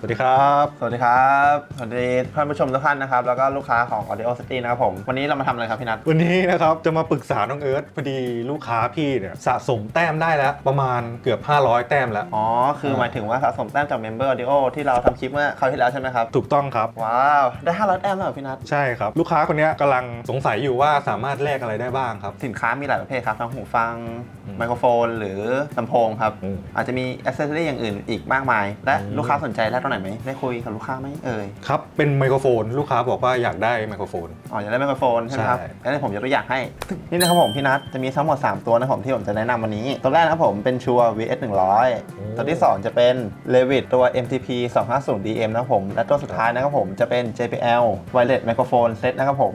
สวัสดีครับ สวัสดีครับ สวัสดีท่านผู้ชมทุกท่านนะครับ แล้วก็ลูกค้าของ Audio City นะครับผม วันนี้เรามาทำอะไรครับพี่นัท วันนี้นะครับจะมาปรึกษาน้องเอิร์ธพอดีลูกค้าพี่เนี่ยสะสมแต้มได้แล้ว ประมาณเกือบ 500 แต้มแล้ว อ๋อ คือหมายถึงว่าสะสมแต้มจาก Member Audio ที่เราทำคลิปเมื่อคราวที่แล้วใช่ไหมครับ ถูกต้องครับ ว้าว ได้ 500 แต้มแล้วเหรอพี่นัท ใช่ครับ ลูกค้าคนเนี้ยกำลังสงสัยอยู่ว่าสามารถแลกอะไรได้บ้างครับ สินค้ามีหลายประเภทครับ ทั้งหูฟังอืมไมโครโฟน หรือลำโพงครับ อืม อาจจะมีอ c เซ s ซอรี่อย่างอื่นอีกมากมาย และอืมลูกค้าสนใจแลกตรงไหนไหมได้คุยกับลูกค้าไหมเอ่ยครับเป็นไมโครโฟน ลูกค้าบอกว่าอยากได้ไมโครโฟน อ๋ออยากได้ไมโครโฟนใช่ไหมครับใช่ งั้นผมยกตัวอย่างให้ นี่นะครับผมพี่นัทจะมีทั้งหมด 3 ตัวนะครับผมที่ผมจะแนะนำวันนี้ ตัวแรกนะครับผมเป็นชัว VS 100ตัวที่ 2 จะเป็น Levit ตัว MTP 250 DM นะครับผม และตัวสุดท้ายนะครับผมจะเป็น JBL Wireless Microphone Set นะครับผม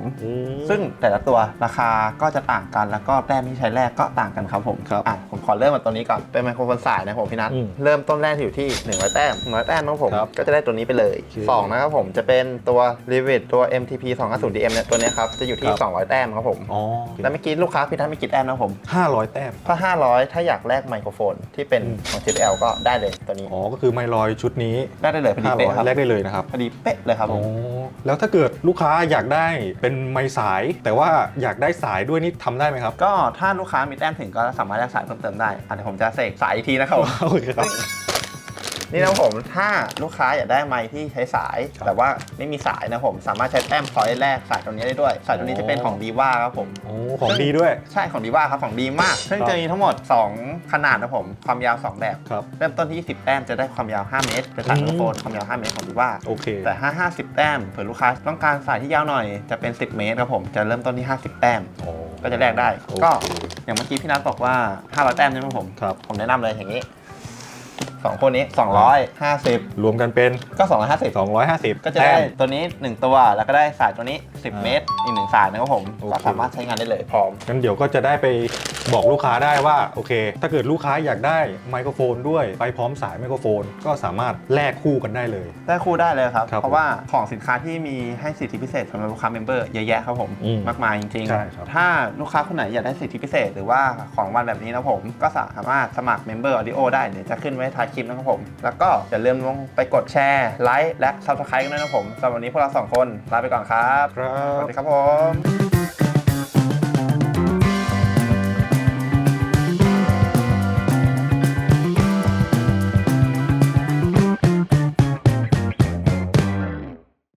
ซึ่งแต่ละตัวราคาก็จะต่างกันแล้วก็แต้มที่ใช้แรกก็ต่างกันครับผมครับอะผมขอเริ่มมาตัวนี้ก่อนเป็นไมโครโฟนสายนะครับผมพี่นัทอืมเริ่มต้นแรกอยู่ที่ 100 แต้ม100แต้มนะครับผมครับก็จะได้ตัวนี้ไปเลยโอเคสองนะครับผมจะเป็นตัว Revit ตัว MTP 250 DM เนี่ยตัวเนี้ยครับจะอยู่ที่ ครับ 200 แต้มครับผมอ๋อแล้วเมื่อกี้ลูกค้าพี่ทัศน์ไม่กี่แต้มนะครับผม500แต้ม ถ้า 500 ถ้าอยากแลกไมโครโฟนที่เป็นอืมของ JBL ก็ได้เลยตัวนี้ อ๋อ ก็คือไมลอยชุดนี้ได้ได้เลยพอดีเป๊ะครับ500แลกได้เลยนะครับ พอดีเป๊ะเลยครับผอ๋อมแล้วถ้าเกิดลูกค้าอยากได้เป็นไมค์สาย แต่ว่าอยากได้สายด้วยนี่ทำได้ไหมครับ ก็ถ้าลูกค้ามีแต้มถึงก็สามารถแลกสายเพิ่มเติมได้อะเดี๋ยวผมจะเสกสายอีกทีนะครับผม โอเคครับ นี่นะครับผมถ้าลูกค้าอยากได้ไมค์ที่ใช้สาย ครับ แต่ว่าไม่มีสายนะผมสามารถใช้แต้มพอยต์แรกสายตรงนี้ได้ด้วย สายตรงนี้จะเป็นของดีว่าครับผม โอ้ของดีด้วย ใช่ของดีว่าครับของดีมาก ซึ่งครับจะมีทั้งหมด 2 ขนาดนะผม ความยาว 2 แบบ ครับ เริ่มต้นที่10แต้มจะได้ความยาว 5 เมตรเป็นสายไมโครโฟนความยาว 5 เมตรของดีว่า โอเค แต่ถ้า50 แต้มเผื่อลูกค้าต้องการสายที่ยาวหน่อยจะเป็น 10 เมตรครับผมจะเริ่มต้นที่ 50 แต้ม โอ้ ก็จะแลกได้ โอก็เคอย่างเมื่อกี้พี่นัทบอกว่า 500 แต้มใช่ไหมผม ครับ ผมแนะนำเลยอย่างนี้ สองคนนี้ 250 รวมกันเป็น ก็ 250 250ก็จะได้แต้ม ตัวนี้ 1 ตัว แล้วก็ได้สายตัวนี้ 10 เมตร อีกหนึ่งสายนะครับผม โอเค ก็สามารถใช้งานได้เลยพร้อม งั้นเดี๋ยวก็จะได้ไป บอกลูกค้าได้ว่าโอเค ถ้าเกิดลูกค้าอยากได้ไมโครโฟนด้วยไปพร้อมสายไมโครโฟน ก็สามารถแลกคู่กันได้เลย ได้คู่ได้เลยครับ ครับเพราะว่าของสินค้าที่มีให้สิทธิพิเศษสำหรับลูกค้าเมมเบอร์เยอะแยะครับผมอืมมากมายจริงใช่ครับ ถ้าลูกค้าคนไหนอยากได้สิทธิพิเศษ หรือว่าของวันแบบนี้นะผมก็สามารถสมัครเมมเบอร์ออดิโอได้เดี๋ยวจะขึ้นไว้ท้ายคลิปนะครับผม แล้วก็อย่าลืมลงไปกดแชร์ไลค์และซับสไครต์กันด้วยนะผมสำหรับวันนี้พวกเราสองคนลาไปก่อนครับครัสบวัสดีครับผม